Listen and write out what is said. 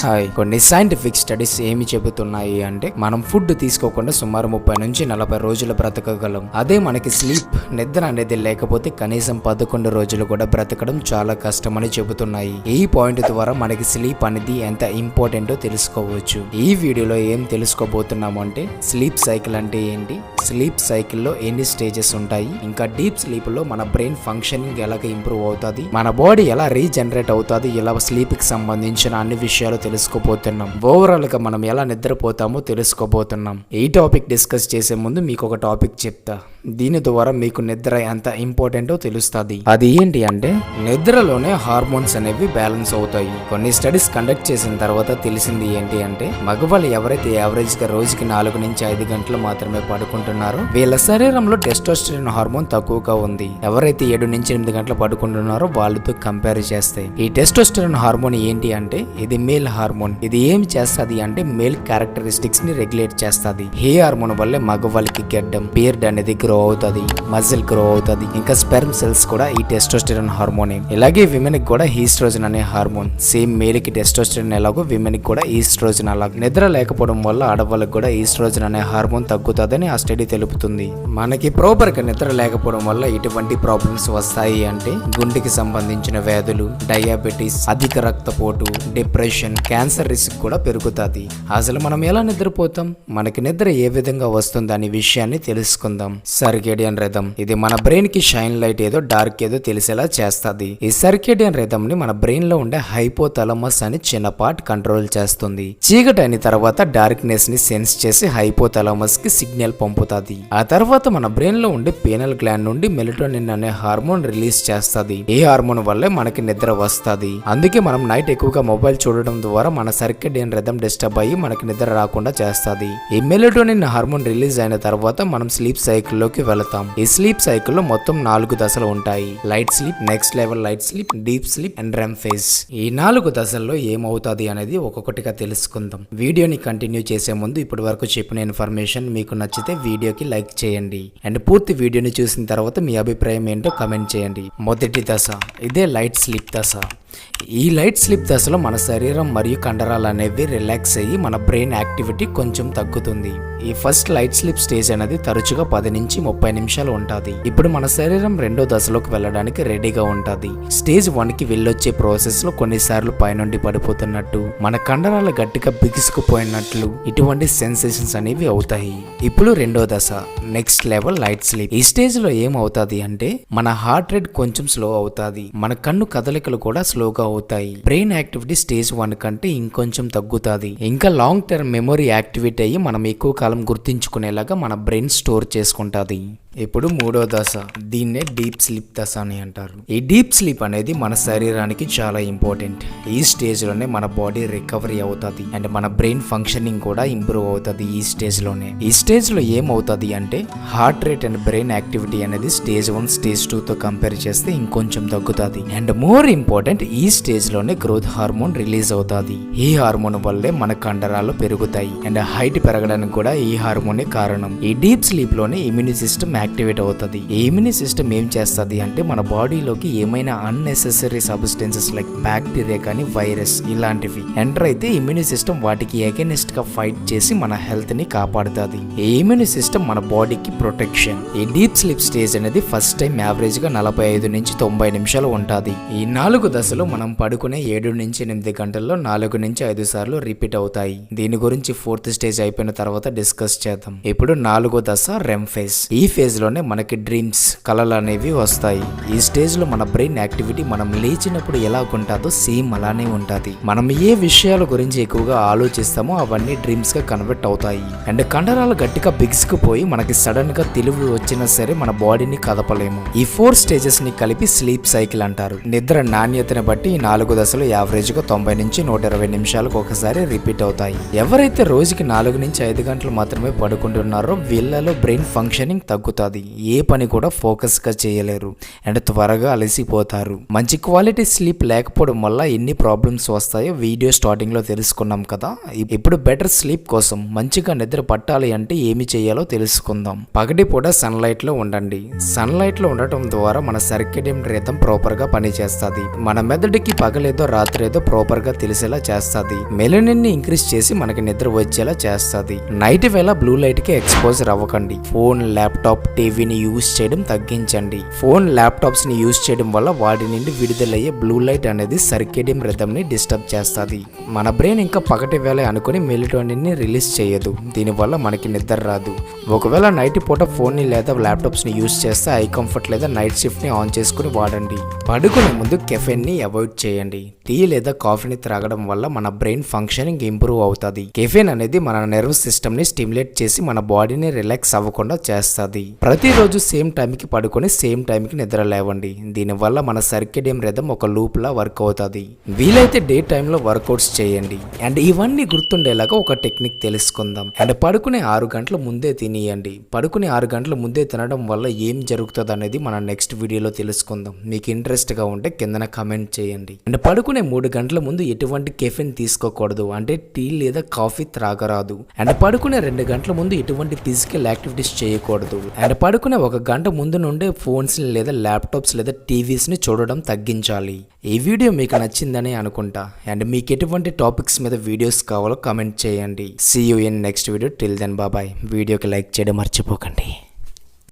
Hi. కొన్ని scientific studies ఏమి చెబుతున్నాయి అంటే మనం ఫుడ్ తీసుకోకుండా సుమారు ముప్పై నుంచి నలభై రోజులు బ్రతకగలం. అదే మనకి స్లీప్ నిద్ర అనేది లేకపోతే కనీసం పదకొండు రోజులు కూడా బ్రతకడం చాలా కష్టమని చెబుతున్నాయి. ఈ పాయింట్ ద్వారా మనకి స్లీప్ అనేది ఎంత ఇంపార్టెంటో తెలుసుకోవచ్చు. ఈ వీడియోలో ఏం తెలుసుకోబోతున్నాము అంటే స్లీప్ సైకిల్ అంటే ఏంటి? స్లీప్ సైకిల్లో ఎన్ని స్టేజెస్ ఉంటాయి? ఇంకా డీప్ స్లీప్లో మన బ్రెయిన్ ఫంక్షనింగ్ ఎలాగ ఇంప్రూవ్ అవుతుంది? మన బాడీ ఎలా రీజనరేట్ అవుతుంది? ఇలా స్లీప్కి సంబంధించిన అన్ని విషయాలు తెలుసుకోబోతున్నాం. ఓవరాల్గా మనం ఎలా నిద్రపోతామో తెలుసుకోబోతున్నాం. ఈ టాపిక్ డిస్కస్ చేసే ముందు మీకు ఒక టాపిక్ చెప్తా. దీని ద్వారా మీకు నిద్ర ఎంత ఇంపార్టెంటో తెలుస్తుంది. అది ఏంటి అంటే నిద్రలోనే హార్మోన్స్ అనేవి బ్యాలెన్స్ అవుతాయి. కొన్ని స్టడీస్ కండక్ట్ చేసిన తర్వాత తెలిసింది ఏంటి అంటే మగవాళ్ళు ఎవరైతే యావరేజ్గా రోజుకి నాలుగు నుంచి ఐదు గంటలు మాత్రమే పడుకుంటున్నారో వీళ్ళ శరీరంలో టెస్టోస్టెరాన్ హార్మోన్ తక్కువగా ఉంది. ఎవరైతే ఏడు నుంచి ఎనిమిది గంటలు పడుకుంటున్నారో వాళ్ళతో కంపేర్ చేస్తాయి ఈ టెస్టోస్టెరాన్ హార్మోన్ ఏంటి అంటే ఇది మేల్ హార్మోన్. ఇది ఏం చేస్తుంది అంటే మేల్ క్యారెక్టరిస్టిక్స్ని రెగ్యులేట్ చేస్తుంది. హే హార్మోన్ వల్లే మగవాళ్ళకి గెడ్డం బీర్డ్ అనేది గ్రో అవుతుంది మజిల్ గ్రో అవుతుంది. ఇంకా స్పెర్మ్ సెల్స్ కూడా ఈ టెస్టోస్టెరాన్ హార్మోనే. ఇలాగే విమెన్కి కూడా ఈస్ట్రోజన్ అనే హార్మోన్. సేమ్ మేల్కి టెస్టోస్టెరాన్ ఎలాగో విమెన్కి కూడా ఈస్ట్రోజన్ అలాగే. నిద్ర లేకపోవడం వల్ల ఆడవాళ్ళకి కూడా ఈస్ట్రోజన్ అనే హార్మోన్ తగ్గుతుందని ఆ స్టడీ తెలుపుతుంది. మనకి ప్రాపర్గా నిద్ర లేకపోవడం వల్ల ఇటువంటి ప్రాబ్లమ్స్ వస్తాయి అంటే గుండెకి సంబంధించిన వ్యాధులు డయాబెటీస్ అధిక రక్తపోటు డిప్రెషన్ క్యాన్సర్ రిస్క్ కూడా పెరుగుతుంది. అసలు మనం ఎలా నిద్రపోతాం? మనకి నిద్ర ఏ విధంగా వస్తుంది అనే విషయాన్ని తెలుసుకుందాం. సర్కేడియన్ రిథం ఇది మన బ్రెయిన్కి షైన్ లైట్ ఏదో డార్క్ ఏదో తెలిసేలా చేస్తుంది. ఈ సర్కేడియన్ రిథం ని మన బ్రెయిన్లో ఉండే హైపోథలమస్ అని చిన్న పార్ట్ కంట్రోల్ చేస్తుంది. చీకటి అయిన తర్వాత డార్క్నెస్ని సెన్స్ చేసి హైపోథలమస్కి సిగ్నల్ పంపుతుంది. ఆ తర్వాత మన బ్రెయిన్లో ఉండే పీనల్ గ్లాండ్ నుండి మెలటోనిన్ అనే హార్మోన్ రిలీజ్ చేస్తుంది. ఈ హార్మోన్ వల్లే మనకి నిద్ర వస్తుంది. అందుకే మనం నైట్ ఎక్కువగా మొబైల్ చూడడం ద్వారా ద్వారా మన సర్కేడియన్ రిథం డిస్టర్బ్ అయ్యి మనకి నిద్ర రాకుండా చేస్తుంది. ఈ మెలటోనిన్ హార్మోన్ రిలీజ్ అయిన తర్వాత మనం స్లీప్ సైకిల్లోకి వెళతాం. ఈ స్లీప్ సైకిల్లో మొత్తం నాలుగు దశలు ఉంటాయి. Light sleep next level light sleep deep sleep and REM phase ఈ నాలుగు దశల్లో ఏమవుతుంది అనేది ఒక్కొక్కటిగా తెలుసుకుందాం. వీడియోని కంటిన్యూ చేసే ముందు ఇప్పటి వరకు చెప్పిన ఇన్ఫర్మేషన్ మీకు నచ్చితే వీడియోకి లైక్ చేయండి. అండ్ పూర్తి వీడియోని చూసిన తర్వాత మీ అభిప్రాయం ఏంటో కమెంట్ చేయండి. మొదటి దశ ఇదే లైట్ స్లీప్ దశ. ఈ లైట్ స్లీప్ దశలో మన శరీరం మరియు కండరాలు అనేవి రిలాక్స్ అయ్యి మన బ్రెయిన్ యాక్టివిటీ కొంచెం తగ్గుతుంది. ఈ ఫస్ట్ లైట్ స్లీప్ స్టేజ్ అనేది తరచుగా పది నుంచి ముప్పై నిమిషాలు ఉంటుంది. ఇప్పుడు మన శరీరం రెండో దశలోకి వెళ్ళడానికి రెడీగా ఉంటుంది. స్టేజ్ వన్కి వెళ్ళొచ్చే ప్రాసెస్లో కొన్నిసార్లు పైనుండి పడిపోతున్నట్టు మన కండరాలు గట్టిగా బిగుసుకుపోయినట్లు ఇటువంటి సెన్సేషన్స్ అనేవి అవుతాయి. ఇప్పుడు రెండో దశ నెక్స్ట్ లెవెల్ లైట్ స్లీప్. ఈ స్టేజ్లో ఏమవుతుంది అంటే మన హార్ట్ రేట్ కొంచెం స్లో అవుతుంది. మన కన్ను కదలికలు కూడా స్లో స్లోగా అవుతాయి. బ్రెయిన్ యాక్టివిటీ స్టేజ్ వన్ కంటే ఇంకొంచెం తగ్గుతుంది. ఇంకా లాంగ్ టర్మ్ మెమొరీ యాక్టివేట్ అయ్యి మనం ఎక్కువ కాలం గుర్తించుకునేలాగా మన బ్రెయిన్ స్టోర్ చేసుకుంటుంది. ఇప్పుడు మూడో దశ. దీన్నే డీప్ స్లీప్ దశ అని అంటారు. ఈ డీప్ స్లీప్ అనేది మన శరీరానికి చాలా ఇంపార్టెంట్. ఈ స్టేజ్లోనే మన బాడీ రికవరీ అవుతుంది అండ్ మన బ్రెయిన్ ఫంక్షనింగ్ కూడా ఇంప్రూవ్ అవుతుంది ఈ స్టేజ్లోనే ఈ స్టేజ్లో ఏమవుతుంది అంటే heart rate and brain activity అనేది స్టేజ్ వన్ స్టేజ్ టూ తో కంపేర్ చేస్తే ఇంకొంచెం తగ్గుతుంది. అండ్ మోర్ ఇంపార్టెంట్ ఈ స్టేజ్లోనే గ్రోత్ హార్మోన్ రిలీజ్ అవుతుంది. ఈ హార్మోన్ వల్లే మన కండరాలు పెరుగుతాయి అండ్ హైట్ పెరగడానికి కూడా ఈ హార్మోనే కారణం. ఈ డీప్ స్లీప్లోనే ఇమ్యూని సిస్టమ్ యాక్టివేట్ అవుతుంది. ఈ ఇమ్యూని సిస్టమ్ ఏం చేస్తుంది అంటే మన బాడీలోకి ఏమైనా అన్నెసెసరీ సబ్స్టెన్సెస్ లైక్ బ్యాక్టీరియా కానీ వైరస్ ఇలాంటివి ఎంటర్ అయితే ఇమ్యూని సిస్టమ్ వాటికి ఎగెనిస్ట్గా ఫైట్ చేసి మన హెల్త్ని కాపాడుతుంది. ఈ ఇమ్యూని సిస్టమ్ మన బాడీకి ప్రొటెక్షన్ ఈ డీప్ స్లీప్ స్టేజ్ అనేది ఫస్ట్ టైం యావరేజ్గా నలభై ఐదు నుంచి తొంభై నిమిషాలు ఉంటుంది. ఈ నాలుగు దశలు మనం పడుకునే ఏడు నుంచి ఎనిమిది గంటల్లో నాలుగు నుంచి ఐదు సార్లు రిపీట్ అవుతాయి. దీని గురించి ఫోర్త్ స్టేజ్ అయిపోయిన తర్వాత డిస్కస్ చేద్దాం. ఇప్పుడు నాలుగో దశ రెమ్ ఫేజ్ ఈ ఫేజ్ స్టేజ్లోనే మనకి డ్రీమ్స్ కళలు అనేవి వస్తాయి. ఈ స్టేజ్లో మన బ్రెయిన్ యాక్టివిటీ మనం లేచినప్పుడు ఎలా ఉంటుందో సేమ్ అలానే ఉంటుంది. మనం ఏ విషయాల గురించి ఎక్కువగా ఆలోచిస్తామో అవన్నీ డ్రీమ్స్గా కన్వర్ట్ అవుతాయి. అండ్ కండరాలు గట్టిగా బిగుసుకుపోయి మనకి సడన్గా తెలివి వచ్చినా సరే మన బాడీని కదపలేము. ఈ ఫోర్ స్టేజెస్ని కలిపి స్లీప్ సైకిల్ అంటారు. నిద్ర నాణ్యతని బట్టి ఈ నాలుగు దశలు యావరేజ్గా తొంభై నుంచి నూట ఇరవై నిమిషాలకు ఒకసారి రిపీట్ అవుతాయి. ఎవరైతే రోజుకి నాలుగు నుంచి ఐదు గంటలు మాత్రమే పడుకుంటున్నారో వీళ్ళలో బ్రెయిన్ ఫంక్షనింగ్ తగ్గుతారు. అవుతుంది ఏ పని కూడా ఫోకస్గా చేయలేరు అండ్ త్వరగా అలసిపోతారు. మంచి క్వాలిటీ స్లీప్ లేకపోవడం వల్ల ఎన్ని ప్రాబ్లమ్స్ వస్తాయో వీడియో స్టార్టింగ్లో తెలుసుకున్నాం కదా. ఇప్పుడు బెటర్ స్లీప్ కోసం మంచిగా నిద్ర పట్టాలి అంటే ఏమి చేయాలో తెలుసుకుందాం. పగటి పూట సన్లైట్లో ఉండండి. సన్లైట్లో ఉండటం ద్వారా మన సర్కిడియం రిథం ప్రాపర్గా పనిచేస్తుంది. మన మెదడుకి పగలేదో రాత్రేదో ప్రాపర్గా తెలిసేలా చేస్తుంది. మెలనిన్ని ఇంక్రీజ్ చేసి మనకి నిద్ర వచ్చేలా చేస్తుంది. నైట్ వేళ బ్లూ లైట్కి ఎక్స్పోజర్ అవ్వకండి. ఫోన్ ల్యాప్టాప్ టీవీని యూజ్ చేయడం తగ్గించండి. ఫోన్ ల్యాప్టాప్స్ని యూజ్ చేయడం వల్ల వాటి నుండి విడుదలయ్యే బ్లూ లైట్ అనేది సర్కేడియం రిథమ్ని డిస్టర్బ్ చేస్తుంది. మన బ్రెయిన్ ఇంకా పగటి వేళ అనుకుని మెలిటోనిన్ని రిలీజ్ చేయదు. దీనివల్ల మనకి నిద్ర రాదు. ఒకవేళ నైట్ పూట ఫోన్ని లేదా ల్యాప్టాప్స్ని యూజ్ చేస్తే ఐ కంఫర్ట్ లేదా నైట్ షిఫ్ట్ని ఆన్ చేసుకుని వాడండి. పడుకునే ముందు కెఫెన్ని అవాయిడ్ చేయండి. టీ లేదా కాఫీని త్రాగడం వల్ల మన బ్రెయిన్ ఫంక్షనింగ్ ఇంప్రూవ్ అవుతుంది. కెఫెన్ అనేది మన నర్వస్ సిస్టమ్ని స్టిమ్యులేట్ చేసి మన బాడీని రిలాక్స్ అవ్వకుండా చేస్తుంది. ప్రతిరోజు సేమ్ టైంకి పడుకొని సేమ్ టైంకి నిద్ర లేవండి. దీనివల్ల మన సర్కెడియం రిథం ఒక లూప్ లా వర్క్ అవుతుంది. వీలైతే డే టైంలో వర్కౌట్స్ చేయండి. అండ్ ఇవన్నీ గుర్తుండేలాగా ఒక టెక్నిక్ తెలుసుకుందాం. అండ్ పడుకునే ఆరు గంటల ముందే తినేయండి. పడుకునే ఆరు గంటల ముందే తినడం వల్ల ఏం జరుగుతుంది అనేది మన నెక్స్ట్ వీడియోలో తెలుసుకుందాం. మీకు ఇంట్రెస్ట్గా ఉంటే కిందన కమెంట్ చేయండి. అండ్ పడుకునే మూడు గంటల ముందు ఎటువంటి కెఫిన్ తీసుకోకూడదు. అంటే టీ లేదా కాఫీ త్రాగరాదు. అండ్ పడుకునే రెండు గంటల ముందు ఎటువంటి ఫిజికల్ యాక్టివిటీస్ చేయకూడదు. సరిపడుకునే ఒక గంట ముందు నుండే ఫోన్స్ని లేదా ల్యాప్టాప్స్ లేదా టీవీస్ని చూడడం తగ్గించాలి. ఈ వీడియో మీకు నచ్చిందని అనుకుంటా. అండ్ మీకు ఎటువంటి టాపిక్స్ మీద వీడియోస్ కావాలో కమెంట్ చేయండి. See you in next video till then bye bye వీడియోకి లైక్ చేయడం మర్చిపోకండి.